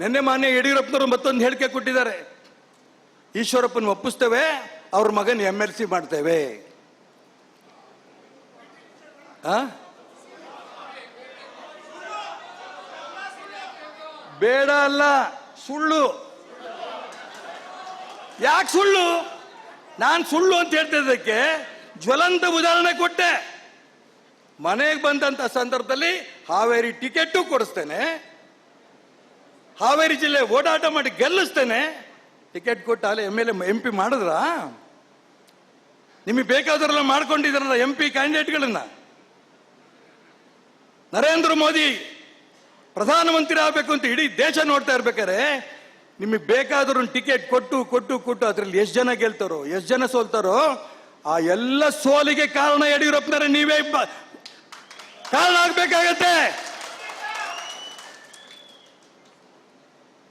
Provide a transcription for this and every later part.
ನಿನ್ನೆ ಮಾನ್ಯ ಯಡಿಯೂರಪ್ಪನವರು ಮತ್ತೊಂದು ಹೇಳಿಕೆ ಕೊಟ್ಟಿದ್ದಾರೆ. ಈಶ್ವರಪ್ಪನ ಒಪ್ಪಿಸ್ತೇವೆ, ಅವ್ರ ಮಗನ ಎಂ ಎಲ್ ಸಿ ಮಾಡ್ತೇವೆ? ಬೇಡ ಅಲ್ಲ, ಸುಳ್ಳು. ಯಾಕೆ ಸುಳ್ಳು? ನಾನು ಸುಳ್ಳು ಅಂತ ಹೇಳ್ತಿದ್ದಕ್ಕೆ ಜ್ವಲಂತ ಉದಾಹರಣೆ ಕೊಟ್ಟೆ. ಮನೆಗೆ ಬಂದಂತ ಸಂದರ್ಭದಲ್ಲಿ ಹಾವೇರಿ ಟಿಕೆಟು ಕೊಡಿಸ್ತೇನೆ. ಹಾವೇರಿ ಜಿಲ್ಲೆ ಓಡಾಟ ಮಾಡಿ ಗೆಲ್ಲಿಸ್ತೇನೆ. ಟಿಕೆಟ್ ಕೊಟ್ಟು ಅಲ್ಲಿ ಎಂ ಎಲ್ ಎಂ ಪಿ ಮಾಡಿದ್ರ? ನಿಮಗೆ ಬೇಕಾದ್ರೆಲ್ಲ ಮಾಡ್ಕೊಂಡಿದ್ರಲ್ಲ ಎಂ ಪಿ ಕ್ಯಾಂಡಿಡೇಟ್ಗಳನ್ನ ನರೇಂದ್ರ ಮೋದಿ ಪ್ರಧಾನಮಂತ್ರಿ ಆಗಬೇಕು ಅಂತ ಇಡೀ ದೇಶ ನೋಡ್ತಾ ಇರ್ಬೇಕಾರೆ ನಿಮಗೆ ಬೇಕಾದ್ರೂ ಟಿಕೆಟ್ ಕೊಟ್ಟು ಕೊಟ್ಟು ಕೊಟ್ಟು ಅದ್ರಲ್ಲಿ ಎಷ್ಟು ಜನ ಗೆಲ್ತಾರೋ, ಎಷ್ಟು ಜನ ಸೋಲ್ತಾರೋ, ಆ ಎಲ್ಲ ಸೋಲಿಗೆ ಕಾರಣ ಯಡಿಯೂರಪ್ಪನವರೇ ನೀವೇ ಕಾರಣ ಆಗ್ಬೇಕಾಗತ್ತೆ.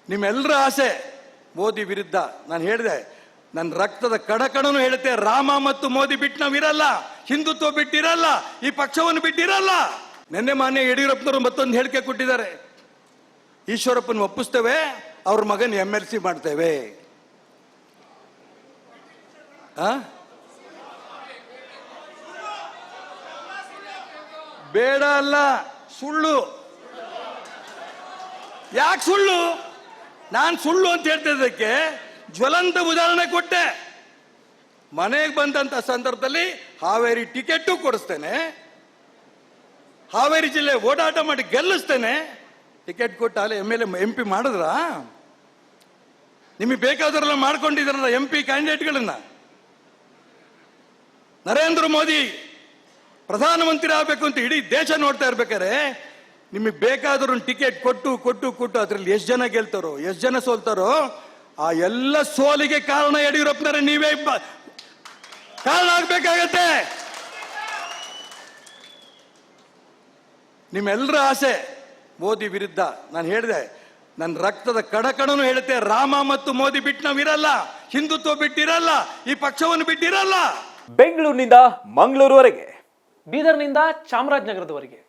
ನಿಮ್ಮೆಲ್ಲರ ಆಸೆ, ಮೋದಿ ವಿರುದ್ಧ ನಾನು ಹೇಳಿದೆ ನನ್ನ ರಕ್ತದ ಕಡಕಣನು ಹೇಳುತ್ತೆ, ರಾಮ ಮತ್ತು ಮೋದಿ ಬಿಟ್ಟು ನಾವಿರಲ್ಲ ಹಿಂದುತ್ವ ಬಿಟ್ಟಿರಲ್ಲ ಈ ಪಕ್ಷವನ್ನು ಬಿಟ್ಟಿರಲ್ಲ ನಿನ್ನೆ ಮಾನ್ಯ ಯಡಿಯೂರಪ್ಪನವರು ಮತ್ತೊಂದು ಹೇಳಿಕೆ ಕೊಟ್ಟಿದ್ದಾರೆ. ಈಶ್ವರಪ್ಪನ ಒಪ್ಪಿಸ್ತೇವೆ, ಅವ್ರ ಮಗನ ಎಂ ಎಲ್ ಸಿ ಮಾಡ್ತೇವೆ? ಬೇಡ ಅಲ್ಲ, ಸುಳ್ಳು. ಯಾಕೆ ಸುಳ್ಳು? ನಾನು ಸುಳ್ಳು ಅಂತ ಹೇಳ್ತಿದ್ದಕ್ಕೆ ಜ್ವಲಂತ ಉದಾಹರಣೆ ಕೊಟ್ಟೆ. ಮನೆಗೆ ಬಂದಂತ ಸಂದರ್ಭದಲ್ಲಿ ಹಾವೇರಿ ಟಿಕೆಟು ಕೊಡಿಸ್ತೇನೆ. ಹಾವೇರಿ ಜಿಲ್ಲೆ ಓಡಾಟ ಮಾಡಿ ಗೆಲ್ಲಿಸ್ತೇನೆ. ಟಿಕೆಟ್ ಕೊಟ್ಟ ಅಲ್ಲಿ ಎಂ ಎಲ್ ಎಂ ಪಿ ಮಾಡಿದ್ರ? ನಿಮಗೆ ಬೇಕಾದ್ರೆಲ್ಲ ಮಾಡ್ಕೊಂಡಿದ್ರಲ್ಲ ಎಂ ಪಿ ಕ್ಯಾಂಡಿಡೇಟ್ಗಳನ್ನ? ನರೇಂದ್ರ ಮೋದಿ ಪ್ರಧಾನಮಂತ್ರಿ ಆಗಬೇಕು ಅಂತ ಇಡೀ ದೇಶ ನೋಡ್ತಾ ಇರ್ಬೇಕಾರೆ ನಿಮಗೆ ಬೇಕಾದರೂ ಟಿಕೆಟ್ ಕೊಟ್ಟು ಕೊಟ್ಟು ಕೊಟ್ಟು ಅದ್ರಲ್ಲಿ ಎಷ್ಟು ಜನ ಗೆಲ್ತಾರೋ ಎಷ್ಟು ಜನ ಸೋಲ್ತಾರೋ ಆ ಎಲ್ಲ ಸೋಲಿಗೆ ಕಾರಣ ಯಡಿಯೂರಪ್ಪನವರೇ ನೀವೇ ಕಾರಣ ಆಗ್ಬೇಕಾಗತ್ತೆ. ನಿಮ್ಮೆಲ್ಲರ ಆಸೆ ಮೋದಿ ವಿರುದ್ಧ. ನಾನು ಹೇಳಿದೆ ನನ್ನ ರಕ್ತದ ಕಣಕಣನು ಹೇಳುತ್ತೆ ರಾಮ ಮತ್ತು ಮೋದಿ ಬಿಟ್ಟು ನಾವಿರಲ್ಲ ಹಿಂದುತ್ವ ಬಿಟ್ಟಿರಲ್ಲ ಈ ಪಕ್ಷವನ್ನು ಬಿಟ್ಟಿರಲ್ಲ. ಬೆಂಗಳೂರಿನಿಂದ ಮಂಗಳೂರುವರೆಗೆ. ಬೀದರ್ನಿಂದ ಚಾಮರಾಜನಗರದವರೆಗೆ.